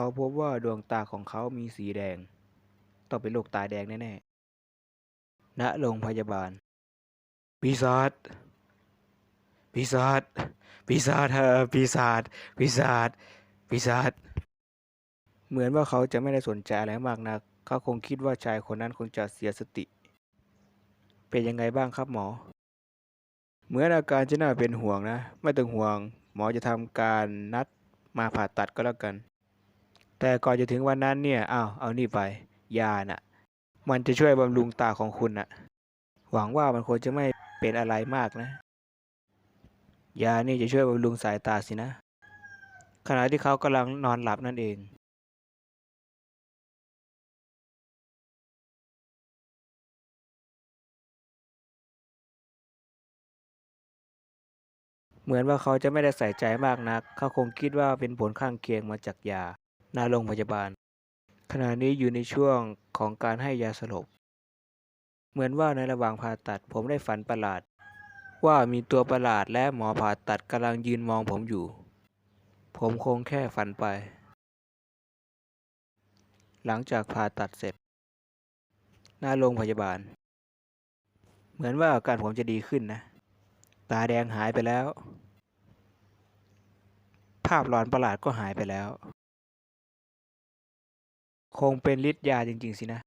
เขาพบว่าดวงตาของเขามีสีแดง ต้องเป็นโรคตาแดงแน่ๆ ณ โรงพยาบาล ปีศาจ ปีศาจ ปีศาจเธอปีศาจ ปีศาจ ปีศาจ เหมือนว่าเขาจะไม่ได้สนใจอะไรมากนัก เขาคงคิดว่าชายคนนั้นคงจะเสียสติ เป็นยังไงบ้างครับหมอ เหมือนอาการจะน่าเป็นห่วงนะ ไม่ต้องห่วง หมอจะทำการนัดมาผ่าตัดก็แล้วกัน แต่ก่อนจะถึงวันนั้นเนี่ยอ้าวเอานี่ไป ยาน่ะ มันจะช่วยบำรุงตาของคุณน่ะ หวังว่ามันคงจะไม่เป็นอะไรมากนะ ยานี่จะช่วยบำรุงสายตาสินะ ขณะที่เขากำลังนอนหลับนั่นเอง เหมือนว่าเขาจะไม่ได้ใส่ใจมากนัก เขาคงคิดว่าเป็นผลข้างเคียงมาจากยา หน้าโรงพยาบาล ขณะนี้อยู่ในช่วงของการให้ยาสลบ เหมือนว่าในระหว่างผ่าตัดผมได้ฝันประหลาด ว่ามีตัวประหลาดและหมอผ่าตัดกำลังยืนมองผมอยู่ ผมคงแค่ฝันไป หลังจากผ่าตัดเสร็จหน้าโรงพยาบาล เหมือนว่าอาการผมจะดีขึ้นนะ ตาแดงหายไปแล้ว ภาพหลอนประหลาดก็หายไปแล้ว คงเป็นฤทธิ์ยาจริง ๆ สินะ